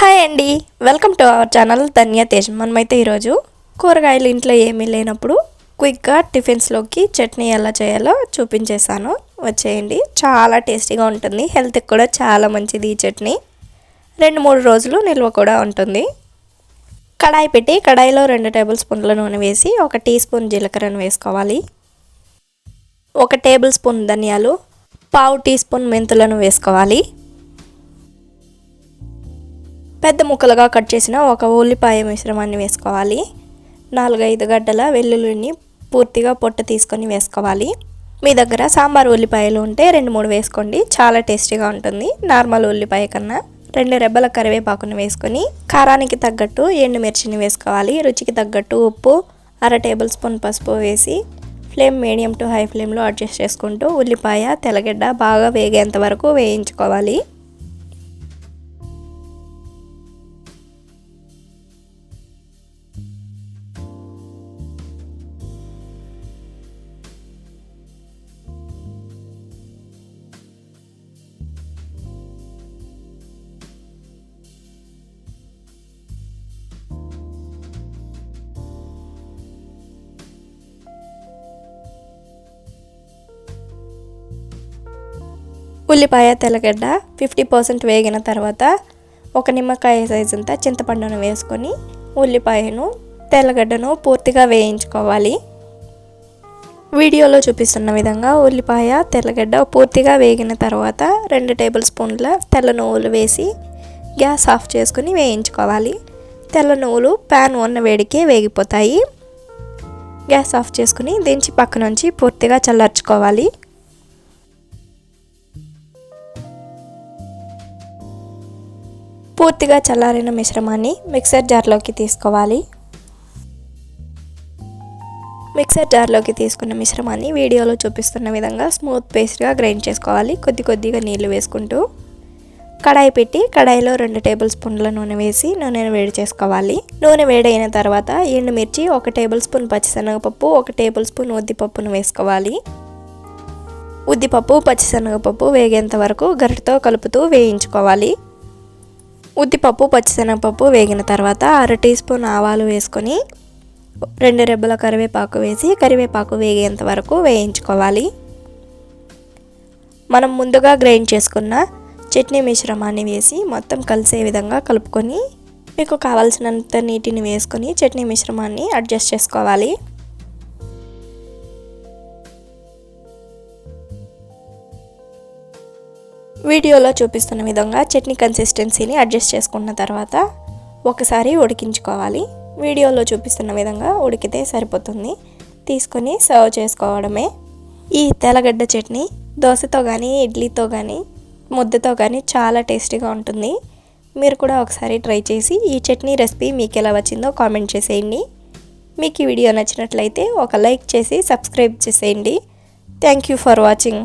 Hi అండి. Welcome to our channel Dhanya Tej. మనమైతే ఈరోజు కూరగాయలు ఇంట్లో ఏమీ లేనప్పుడు క్విక్గా టిఫిన్స్లోకి చట్నీ ఎలా చేయాలో చూపించేశాను. వచ్చేయండి. చాలా టేస్టీగా ఉంటుంది. హెల్త్కి కూడా చాలా మంచిది ఈ చట్నీ. రెండు మూడు రోజులు నిల్వ కూడా ఉంటుంది. కడాయి పెట్టి కడాయిలో రెండు టేబుల్ స్పూన్ల నూనె వేసి ఒక టీ స్పూన్ జీలకర్రను వేసుకోవాలి. ఒక టేబుల్ స్పూన్ ధనియాలు పావు టీ స్పూన్ మెంతులను వేసుకోవాలి. పెద్ద ముక్కలుగా కట్ చేసిన ఒక ఉల్లిపాయ మిశ్రమాన్ని వేసుకోవాలి. నాలుగైదు గడ్డల వెల్లుల్లిని పూర్తిగా పొట్ట తీసుకొని వేసుకోవాలి. మీ దగ్గర సాంబార్ ఉల్లిపాయలు ఉంటే రెండు మూడు వేసుకోండి. చాలా టేస్టీగా ఉంటుంది. నార్మల్ ఉల్లిపాయ కన్నా రెండు రెబ్బల కరివేపాకును వేసుకొని కారానికి తగ్గట్టు ఎండుమిర్చిని వేసుకోవాలి. రుచికి తగ్గట్టు ఉప్పు అర టేబుల్ స్పూన్ పసుపు వేసి ఫ్లేమ్ మీడియం టు హై ఫ్లేమ్లో అడ్జస్ట్ చేసుకుంటూ ఉల్లిపాయ తెల్లగడ్డ బాగా వేగేంత వరకు వేయించుకోవాలి. ఉల్లిపాయ తెల్లగడ్డ ఫిఫ్టీ పర్సెంట్ వేగిన తర్వాత ఒక నిమ్మకాయ సైజు అంతా చింతపండును వేసుకొని ఉల్లిపాయను తెల్లగడ్డను పూర్తిగా వేయించుకోవాలి. వీడియోలో చూపిస్తున్న విధంగా ఉల్లిపాయ తెల్లగడ్డ పూర్తిగా వేగిన తర్వాత రెండు టేబుల్ స్పూన్ల తెల్ల నువ్వులు వేసి గ్యాస్ ఆఫ్ చేసుకుని వేయించుకోవాలి. తెల్ల నువ్వులు ప్యాన్ ఉన్న వేడికే వేగిపోతాయి. గ్యాస్ ఆఫ్ చేసుకుని దించి పక్క నుంచి పూర్తిగా చల్లార్చుకోవాలి. పూర్తిగా చల్లారిన మిశ్రమాన్ని మిక్సర్ జార్లోకి తీసుకోవాలి. మిక్సర్ జార్లోకి తీసుకున్న మిశ్రమాన్ని వీడియోలో చూపిస్తున్న విధంగా స్మూత్ పేస్ట్గా గ్రైండ్ చేసుకోవాలి. కొద్ది కొద్దిగా నీళ్ళు వేసుకుంటూ కడాయి పెట్టి కడాయిలో రెండు టేబుల్ స్పూన్ల నూనె వేసి నూనెను వేడి చేసుకోవాలి. నూనె వేడైన తర్వాత ఎండుమిర్చి ఒక టేబుల్ స్పూన్ పచ్చిశనగపప్పు ఒక టేబుల్ స్పూన్ ఉద్దిపప్పును వేసుకోవాలి. ఉద్దిపప్పు పచ్చిశనగపప్పు వేగేంత వరకు గరిటతో కలుపుతూ వేయించుకోవాలి. ఉద్దిపప్పు పచ్చిశనగపప్పు వేగిన తర్వాత అర టీ స్పూన్ ఆవాలు వేసుకొని రెండు రెబ్బల కరివేపాకు వేసి కరివేపాకు వేగేంత వరకు వేయించుకోవాలి. మనం ముందుగా గ్రైండ్ చేసుకున్న చట్నీ మిశ్రమాన్ని వేసి మొత్తం కలిసే విధంగా కలుపుకొని మీకు కావాల్సినంత నీటిని వేసుకొని చట్నీ మిశ్రమాన్ని అడ్జస్ట్ చేసుకోవాలి. వీడియోలో చూపిస్తున్న విధంగా చట్నీ కన్సిస్టెన్సీని అడ్జస్ట్ చేసుకున్న తర్వాత ఒకసారి ఉడికించుకోవాలి. వీడియోలో చూపిస్తున్న విధంగా ఉడికితే సరిపోతుంది. తీసుకొని సర్వ్ చేసుకోవడమే. ఈ తెల్లగడ్డ చట్నీ దోశతో కానీ ఇడ్లీతో కానీ ముద్దతో కానీ చాలా టేస్టీగా ఉంటుంది. మీరు కూడా ఒకసారి ట్రై చేసి ఈ చట్నీ రెసిపీ మీకు ఎలా వచ్చిందో కామెంట్ చేసేయండి. మీకు ఈ వీడియో నచ్చినట్లయితే ఒక లైక్ చేసి సబ్స్క్రైబ్ చేసేయండి. Thank you for watching